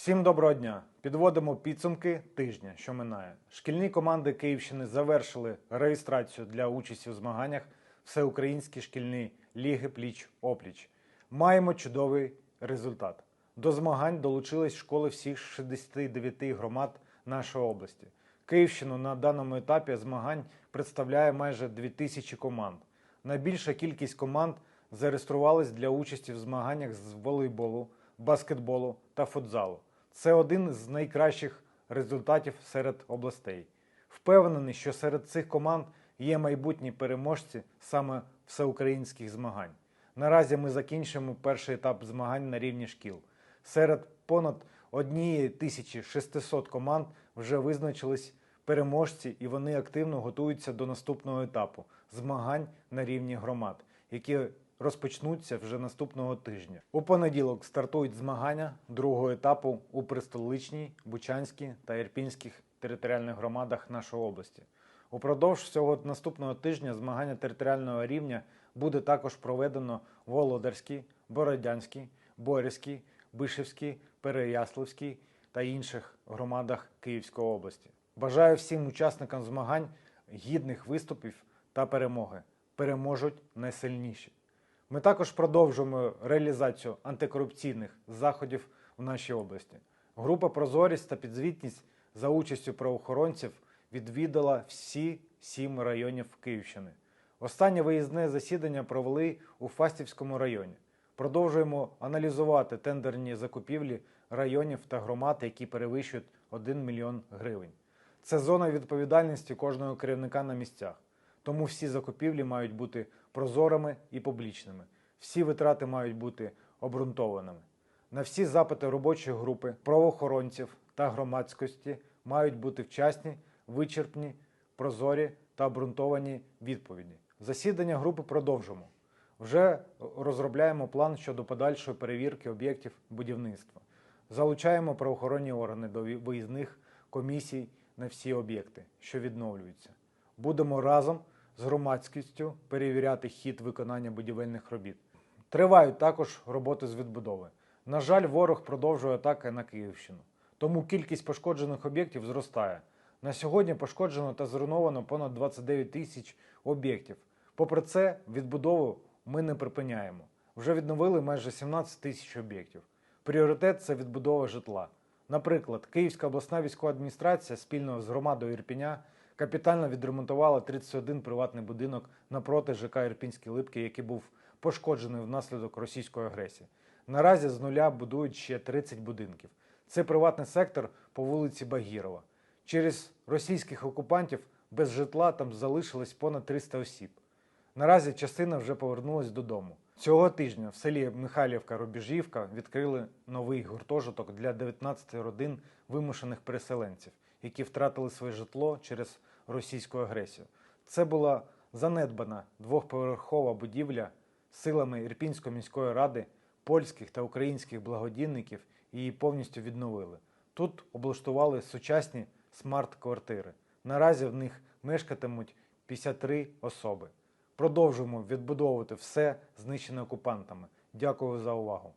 Всім доброго дня! Підводимо підсумки тижня, що минає. Шкільні команди Київщини завершили реєстрацію для участі у змаганнях Всеукраїнські шкільні ліги пліч-опліч. Маємо чудовий результат. До змагань долучились школи всіх 69 громад нашої області. Київщину на даному етапі змагань представляє майже 2000 команд. Найбільша кількість команд зареєструвались для участі в змаганнях з волейболу, баскетболу та футзалу. Це один з найкращих результатів серед областей. Впевнений, що серед цих команд є майбутні переможці саме всеукраїнських змагань. Наразі ми закінчуємо перший етап змагань на рівні шкіл. Серед понад 1600 команд вже визначились переможці, і вони активно готуються до наступного етапу змагань на рівні громад, які розпочнуться вже наступного тижня. У понеділок стартують змагання другого етапу у Пристоличній, Бучанській та Ірпінських територіальних громадах нашої області. Упродовж цього наступного тижня змагання територіального рівня буде також проведено в Володарській, Бородянській, Борівській, Бишевській, Переяславській та інших громадах Київської області. Бажаю всім учасникам змагань гідних виступів та перемоги. Переможуть найсильніші. Ми також продовжуємо реалізацію антикорупційних заходів в нашій області. Група Прозорість та підзвітність за участю правоохоронців відвідала всі сім районів Київщини. Останнє виїзне засідання провели у Фастівському районі. Продовжуємо аналізувати тендерні закупівлі районів та громад, які перевищують 1 мільйон гривень. Це зона відповідальності кожного керівника на місцях. Тому всі закупівлі мають бути прозорими і публічними. Всі витрати мають бути обґрунтованими. На всі запити робочої групи, правоохоронців та громадськості мають бути вчасні, вичерпні, прозорі та обґрунтовані відповіді. Засідання групи продовжимо. Вже розробляємо план щодо подальшої перевірки об'єктів будівництва. Залучаємо правоохоронні органи до виїзних комісій на всі об'єкти, що відновлюються. Будемо разом з громадськістю перевіряти хід виконання будівельних робіт. Тривають також роботи з відбудови. На жаль, ворог продовжує атаки на Київщину. Тому кількість пошкоджених об'єктів зростає. На сьогодні пошкоджено та зруйновано понад 29 тисяч об'єктів. Попри це, відбудову ми не припиняємо. Вже відновили майже 17 тисяч об'єктів. Пріоритет це відбудова житла. Наприклад, Київська обласна військова адміністрація спільно з громадою Ірпіня капітально відремонтувала 31 приватний будинок напроти ЖК Ірпінські Липки, який був пошкоджений внаслідок російської агресії. Наразі з нуля будують ще 30 будинків. Це приватний сектор по вулиці Багірова. Через російських окупантів без житла там залишилось понад 300 осіб. Наразі частина вже повернулась додому. Цього тижня в селі Михайлівка Рубіжівка відкрили новий гуртожиток для 19 родин вимушених переселенців, які втратили своє житло через російську агресію. Це була занедбана двохповерхова будівля силами Ірпінської міської ради, польських та українських благодійників і її повністю відновили. Тут облаштували сучасні смарт-квартири. Наразі в них мешкатимуть 53 особи. Продовжуємо відбудовувати все знищене окупантами. Дякую за увагу.